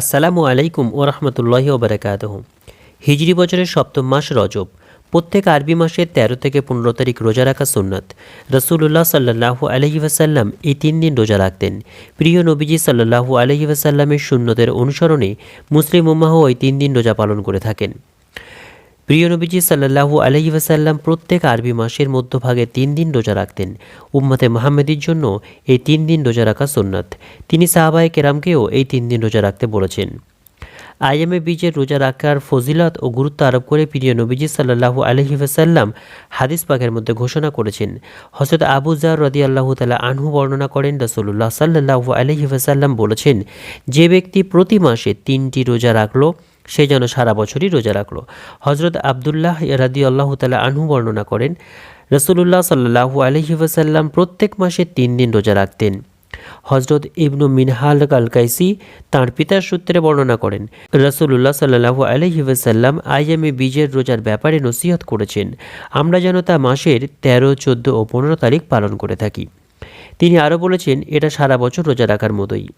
আসসালামু আলাইকুম ও রহমতুল্লাহি ওবরাকাতহ হিজরি বছরের সপ্তম মাস রজব। প্রত্যেক আরবি মাসের তেরো থেকে পনেরো তারিখ রোজা রাখা সুন্নত। রসুল্লাহ সাল্লাহু আলহি ওয়াসাল্লাম এই তিন দিন রোজা রাখতেন। প্রিয় নবীজি সাল্লাহু আলহি ওয়াসাল্লামের সুন্নতের অনুসরণে মুসলিম উম্মাহ ওই তিন দিন রোজা পালন করে থাকেন। প্রিয় নবীজি সাল্লাহু আলহি প্রত্যেক আরবি মাসের মধ্যভাগে তিন দিন রোজা রাখতেন। উম্মতে মোহাম্মদীর জন্য এই তিন দিন রোজা রাখা সুন্নাত। তিনি সাহাবায়ে কেরামকেও এই তিন দিন রোজা রাখতে বলেছেন। আইএমএ বীজের রোজা রাখার ফজিলত ও গুরুত্ব আরোপ করে প্রিয় নবীজি সাল্লাহু আলহি হাদিস পাকের মধ্যে ঘোষণা করেছেন। হজরত আবু জার রদি আল্লাহ তালা আনহু বর্ণনা করেন রসুল্লাহ সাল্লাহু আলহি ওয়াসাল্লাম বলেছেন, যে ব্যক্তি প্রতি মাসে তিনটি রোজা রাখল সে যেন সারা বছরই রোজা রাখল। হজরত আবদুল্লাহ রাদি আল্লাহ তালা আনহু বর্ণনা করেন রসুল্লাহ সাল্লাহু আলহি প্রত্যেক মাসে তিন দিন রোজা রাখতেন। হজরত ইবনু মিনহাল কালকাইসি তাঁর পিতার সূত্রে বর্ণনা করেন রসুল্লাহ সাল্লাহু ওয়াসাল্লাম আইএমএ বীজের রোজার ব্যাপারে নসিহত করেছেন। আমরা যেন তা মাসের তেরো, চোদ্দ ও পনেরো তারিখ পালন করে থাকি। তিনি আরও বলেছেন, এটা সারা বছর রোজা রাখার মতোই।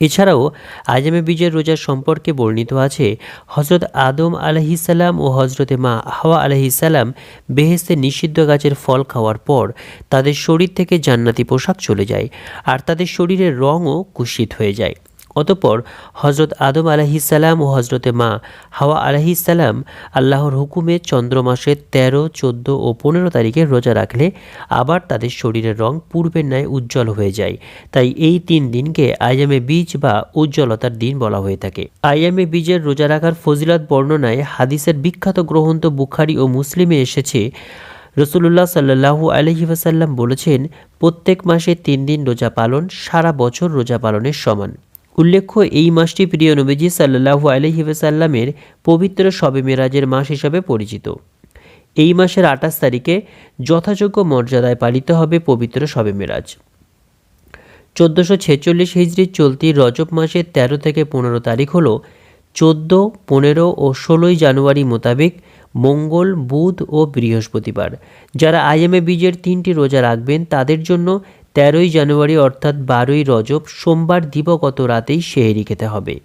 এছাড়াও আজমে বিজয় রোজার সম্পর্কে বর্ণিত আছে হজরত আদম আলহিসাল্লাম ও হজরতে মা হাওয়া আলহিসাল্লাম বেহেস্তে নিষিদ্ধ গাছের ফল খাওয়ার পর তাদের শরীর থেকে জান্নাতি পোশাক চলে যায়, আর তাদের শরীরের রঙও কুষিত হয়ে যায়। অতপর হজরত আদম আলহিসাল্লাম ও হজরতে মা হাওয়া আলহিসাল্লাম আল্লাহর হুকুমে চন্দ্র মাসের তেরো, চোদ্দ ও পনেরো তারিখে রোজা রাখলে আবার তাদের শরীরের রং পূর্বের ন্যায় উজ্জ্বল হয়ে যায়। তাই এই তিন দিনকে আইয়ামে বীজ বা উজ্জ্বলতার দিন বলা হয়ে থাকে। আইয়ামে বীজের রোজা রাখার ফজিলত বর্ণনায় হাদিসের বিখ্যাত গ্রন্থ বুখারি ও মুসলিমে এসেছে। রসুল্লাহ সাল্লাহু আলহি বলেছেন, প্রত্যেক মাসে তিন দিন রোজা পালন, সারা বছর রোজা পালনের সমান। উল্লেখ্য, এই মাসটি প্রিয় নবীজি সাল্লাহু আলহি ওয়াসাল্লামের পবিত্র শবে মেরাজের মাস হিসাবে পরিচিত। এই মাসের আঠাশ তারিখে যথাযোগ্য মর্যাদায় পালিত হবে পবিত্র শবে মেরাজ। চোদ্দোশো ছেচল্লিশ হিজড়ির চলতি রজব মাসের তেরো থেকে পনেরো তারিখ হলো চোদ্দ, পনেরো ও ষোলোই জানুয়ারি মোতাবেক মঙ্গল, বুধ ও বৃহস্পতিবার। যারা আইএমএ বীজের তিনটি রোজা রাখবেন, তাদের জন্য তেরোই জানুয়ারি অর্থাৎ বারোই রজব সোমবার দিবগত রাতেই সেহেরি খেতে হবে।